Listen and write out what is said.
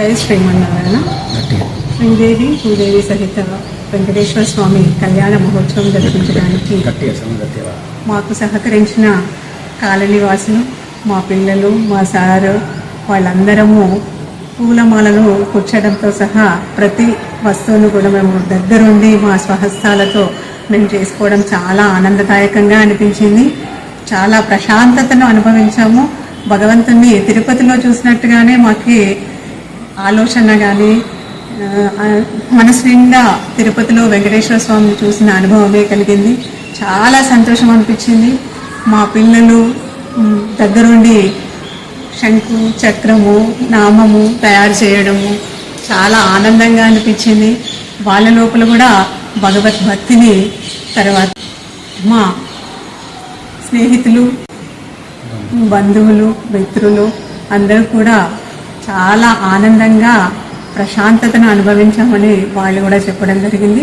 జై శ్రీమన్నారాయణ గట్టిగా. శ్రీదేవి భూదేవి సహిత వెంకటేశ్వర స్వామి కళ్యాణ మహోత్సవం జరిపించడానికి మాకు సహకరించిన కాలనీవాసులు మా పిల్లలు మా సారు వాళ్ళందరము పూలమాలను కూర్చడంతో సహా ప్రతి వస్తువును కూడా మేము దగ్గరుండి మా స్వహస్తాలతో మేము చేసుకోవడం చాలా ఆనందదాయకంగా అనిపించింది. చాలా ప్రశాంతతను అనుభవించాము. భగవంతుని తిరుపతిలో చూసినట్టుగానే మాకి ఆలోచన కానీ మనసు నిండా తిరుపతిలో వెంకటేశ్వర స్వామిని చూసిన అనుభవమే కలిగింది. చాలా సంతోషం అనిపించింది. మా పిల్లలు దగ్గరుండి శంకు చక్రము నామము తయారు చేయడము చాలా ఆనందంగా అనిపించింది. వాళ్ళ లోపల కూడా భగవద్భక్తిని తర్వాత మా స్నేహితులు బంధువులు మిత్రులు అందరూ కూడా చాలా ఆనందంగా ప్రశాంతతను అనుభవించామని వాళ్ళు కూడా చెప్పడం జరిగింది.